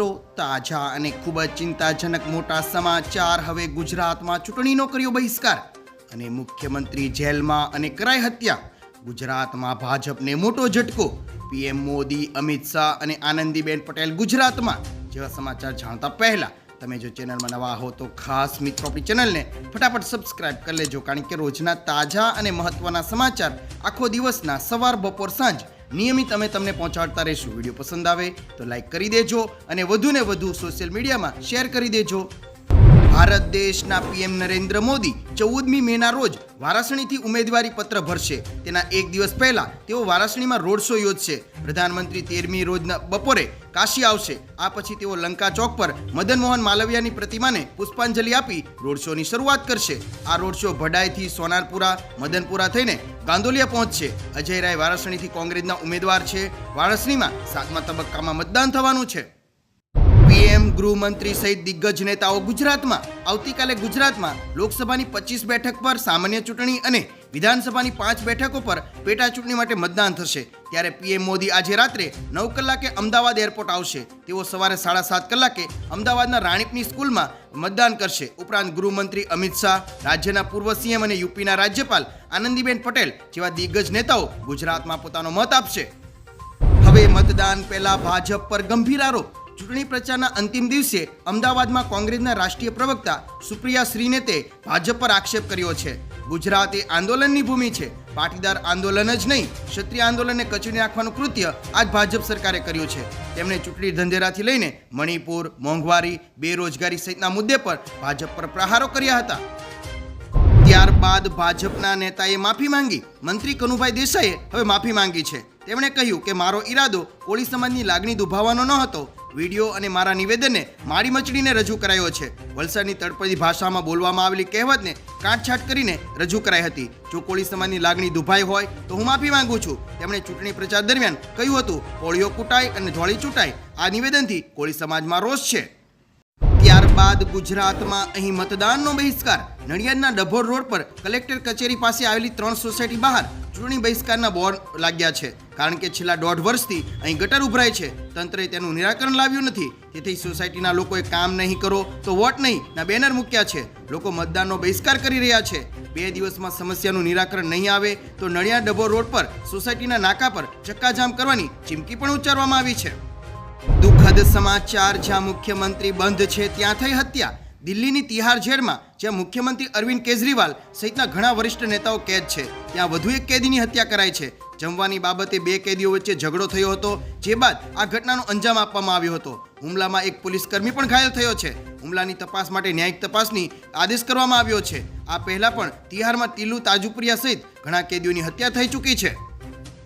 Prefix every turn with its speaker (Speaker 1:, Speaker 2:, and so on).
Speaker 1: મિત્રો, તાજા અને ખૂબ જ ચિંતાજનક મોટા સમાચાર હવે ગુજરાતમાં ચૂંટણીનો કર્યો બહિષ્કાર. અને મુખ્યમંત્રી જેલમાં અને કરાઈ હત્યા. ગુજરાતમાં ભાજપને મોટો ઝટકો. પીએમ મોદી, અમિત શાહ અને આનંદીબેન પટેલ ગુજરાતમાં. જેવા સમાચાર જાણતા પહેલા તમે જો ચેનલમાં નવા હો તો ખાસ મિત્રો આપણી ચેનલને ફટાફટ સબસ્ક્રાઇબ કરી લેજો, કારણ કે રોજના તાજા અને મહત્વના સમાચાર આખો દિવસના સવાર બપોર સાંજ નિયમિત અમે તમને પહોંચાડતા રહીશું. વીડિયો પસંદ આવે તો લાઈક કરી દેજો અને વધુને વધુ સોશિયલ મીડિયામાં શેર કરી દેજો. ભારત દેશના પીએમ નરેન્દ્ર મોદી ચૌદમી મેના રોજ વારાણસીથી ઉમેદવારી પત્ર ભરશે. તેના એક દિવસ પહેલા તેઓ વારાણસીમાં રોડ શો યોજશે. પ્રધાનમંત્રી તેરમી રોજના બપોરે કાશી આવશે. આ પછી તેઓ લંકા ચોક પર મદન મોહન માલવિયાની પ્રતિમાને પુષ્પાંજલિ આપી રોડ શોની શરૂઆત કરશે. આ રોડ શો ભડાઈથી સોનારપુરા, મદનપુરા થઈને ગાંદોલિયા પહોંચશે. અજય રાય વારાણસીથી કોંગ્રેસના ઉમેદવાર છે. વારાણસીમાં સાતમા તબક્કામાં મતદાન થવાનું છે. પીએમ ગૃહમંત્રી સહિત દિગ્ગજ નેતાઓ ગુજરાતમાં, આવતીકાલે ગુજરાતમાં લોકસભાની પચીસ બેઠક પર સામાન્ય ચૂંટણી અને વિધાનસભાની પાંચ બેઠકો પર પેટા ચૂંટણી માટે મતદાન થશે. ત્યારે પીએમ મોદી આજે રાત્રે નવ કલાકે અમદાવાદ એરપોર્ટ આવશે. તેઓ સવારે સાડા સાત કલાકે અમદાવાદના રાણીપની સ્કૂલમાં મતદાન કરશે. ઉપરાંત ગૃહમંત્રી અમિત શાહ, રાજ્યના પૂર્વ સીએમ અને યુપીના રાજ્યપાલ આનંદીબેન પટેલ જેવા દિગ્ગજ નેતાઓ ગુજરાતમાં પોતાનો મત આપશે. હવે મતદાન પહેલા ભાજપ પર ગંભીર આરોપ. ચૂંટણી પ્રચારના અંતિમ દિવસે અમદાવાદમાં કોંગ્રેસના રાષ્ટ્રીય પ્રવક્તા સુપ્રિયા શ્રીનેતે ભાજપ પર આક્ષેપ કર્યો છે. ગુજરાત એ આંદોલનની ભૂમિ છે. પાટીદાર આંદોલન જ નહીં, ક્ષત્રિય આંદોલનને કચડી નાખવાનું કૃત્ય આજ ભાજપ સરકારે કર્યું છે. તેમણે ચૂંટણી ધંધેરાથી લઈને મણિપુર, મોંઘવારી, બેરોજગારી સહિતના મુદ્દે પર ભાજપ પર પ્રહારો કર્યા હતા. ત્યારબાદ ભાજપના નેતાએ માફી માંગી. મંત્રી કનુભાઈ દેસાઈએ હવે માફી માંગી છે. તેમણે કહ્યું કે મારો ઈરાદો કોળી સમાજની લાગણી દુભાવવાનો ન હતો. વીડિયો અને મારા નિવેદનને મારી મચડીને રજૂ કરાયો છે. વલસાડની તળપદી ભાષામાં બોલવામાં આવેલી કહેવતને કાટછાટ કરીને રજૂ કરાઈ હતી. જો કોળી સમાજની લાગણી દુભાઈ હોય, તો હું માફી માંગુ છું. તેમણે ચૂંટણી પ્રચાર દરમિયાન કહ્યું હતું કોળીઓ કૂટાય અને ધોળી ચૂંટાય. આ નિવેદનથી કોળી સમાજમાં રોષ છે. ત્યારબાદ ગુજરાતમાં અહીં મતદાનનો બહિષ્કાર. નડિયાદના ડભોર રોડ પર કલેક્ટર કચેરી પાસે આવેલી ત્રણ સોસાયટી બહાર ચૂંટણી બહિષ્કારના બોર્ડ લાગ્યા છે. કારણ કે છેલ્લા દોઢ વર્ષથી અહીં ગટર ઉભરાય છે. તંત્રએ તેનું નિરાકરણ લાવ્યું નથી. તેથી સોસાયટીના લોકોએ કામ નહીં કરો તો વોટ નહીં. ના બેનર મૂક્યા છે. લોકો મતદાનનો બહિષ્કાર કરી રહ્યા છે. બે દિવસમાં સમસ્યાનું નિરાકરણ નહીં આવે તો નળિયા ડભો રોડ પર, સોસાયટીના નાકા પર ચક્કાજામ કરવાની ચીમકી પણ ઉચ્ચારવામાં આવી છે. દુઃખદ સમાચાર, જ્યાં મુખ્યમંત્રી બંધ છે ત્યાં થઈ હત્યા. દિલ્હીની તિહાર જેલમાં જ્યાં મુખ્યમંત્રી અરવિંદ કેજરીવાલ સહિતના ઘણા વરિષ્ઠ નેતાઓ કેદ છે. ત્યાં વધુ એક કેદીની હત્યા કરાઈ છે. જમવાની બાબતે બે કેદીઓ વચ્ચે ઝઘડો થયો હતો, જે બાદ આ ઘટનાનો અંજામ આપવામાં આવ્યો હતો. હુમલામાં એક પોલીસકર્મી પણ ઘાયલ થયો છે. હુમલાની તપાસ માટે ન્યાયિક તપાસની આદેશ કરવામાં આવ્યો છે. આ પહેલા પણ તિહારમાં તિલુ તાજુપુરિયા સહિત ઘણા કેદીઓની હત્યા થઈ ચૂકી છે.